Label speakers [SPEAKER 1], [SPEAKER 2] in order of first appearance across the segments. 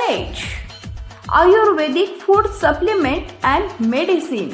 [SPEAKER 1] Ayurvedic food supplement and medicine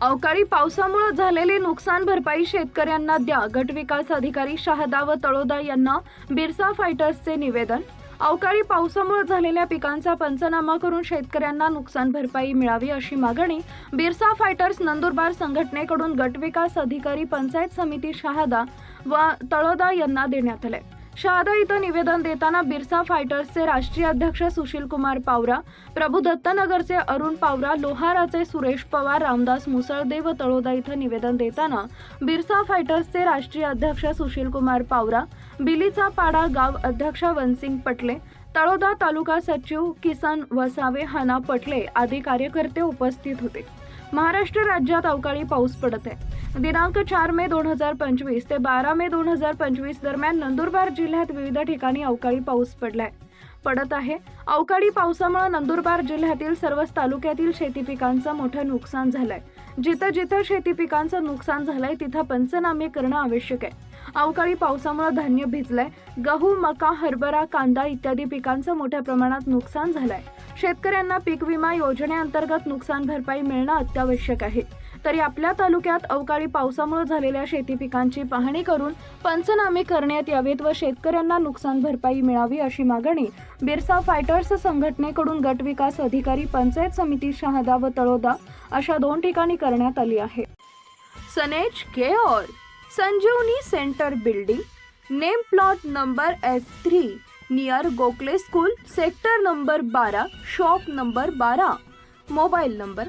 [SPEAKER 2] अवकाळी पावसामुळे झालेले नुकसान भरपाई शेतकऱ्यांना द्या. गट विकास अधिकारी शहादा व तळोदा यांना बिरसा फायटर्सचे निवेदन. अवकाळी पावसामुळे झालेल्या पिकांचा पंचनामा करून शेतकऱ्यांना नुकसान भरपाई मिळावी अशी मागणी बिरसा फायटर्स नंदुरबार संघटनेकडून गट विकास अधिकारी पंचायत समिती शहादा व तळोदा यांना देण्यात आले. शहादा इथं निवेदन देताना बिरसा फायटर्सचे राष्ट्रीय अध्यक्ष सुशील कुमार पावरा प्रभू दत्तनगरचे अरुण पावरा लोहाराचे सुरेश पवार रामदास मुसळदे व तळोदा इथं निवेदन देताना बिरसा फायटर्सचे राष्ट्रीय अध्यक्ष सुशील कुमार पावरा बिलीचा पाडा गाव अध्यक्ष वनसिंग पटले तळोदा तालुका सचिव किसन वसावे हना पटले आदी कार्यकर्ते उपस्थित होते. महाराष्ट्र राज्यात अवकाळी पाऊस पडत आहे. दिनांक चार मे दोन हजार पंचवीस ते बारा मे दोन हजार पंचवीस दरम्यान नंदुरबार जिल्ह्यात विविध ठिकाणी अवकाळी पाऊस पडलाय. पडत आहे. अवकाळी पावसामुळे नंदुरबार जिल्ह्यातील सर्वच तालुक्यातील शेती पिकांचं मोठं नुकसान झालंय. जिथं जिथं शेती पिकांचं नुकसान झालंय तिथं पंचनामे करणं आवश्यक आहे. अवकाळी पावसामुळे धान्य भिजलंय. गहू मका हरभरा कांदा इत्यादी पिकांचं मोठ्या प्रमाणात नुकसान झालंय. शेतकऱ्यांना पीक विमा योजनेअंतर्गत नुकसान भरपाई मिळणं अत्यावश्यक आहे. तरी आपल्या तालुक्यात अवकाळी पावसामुळे झालेल्या शेती पिकांची पाहणी करून पंचनामे करण्यात यावेत व शेतकऱ्यांना नुकसान भरपाई मिळावी अशी मागणी बिरसा फायटर्स संघटनेकडून गट विकास अधिकारी पंचायत समिती शहादा व तळोदा अशा दोन ठिकाणी करण्यात आली आहे. सनेज care Sanjeevani centre building name plot number F three near Gokhale school sector number बारा शॉप नंबर बारा मोबाईल नंबर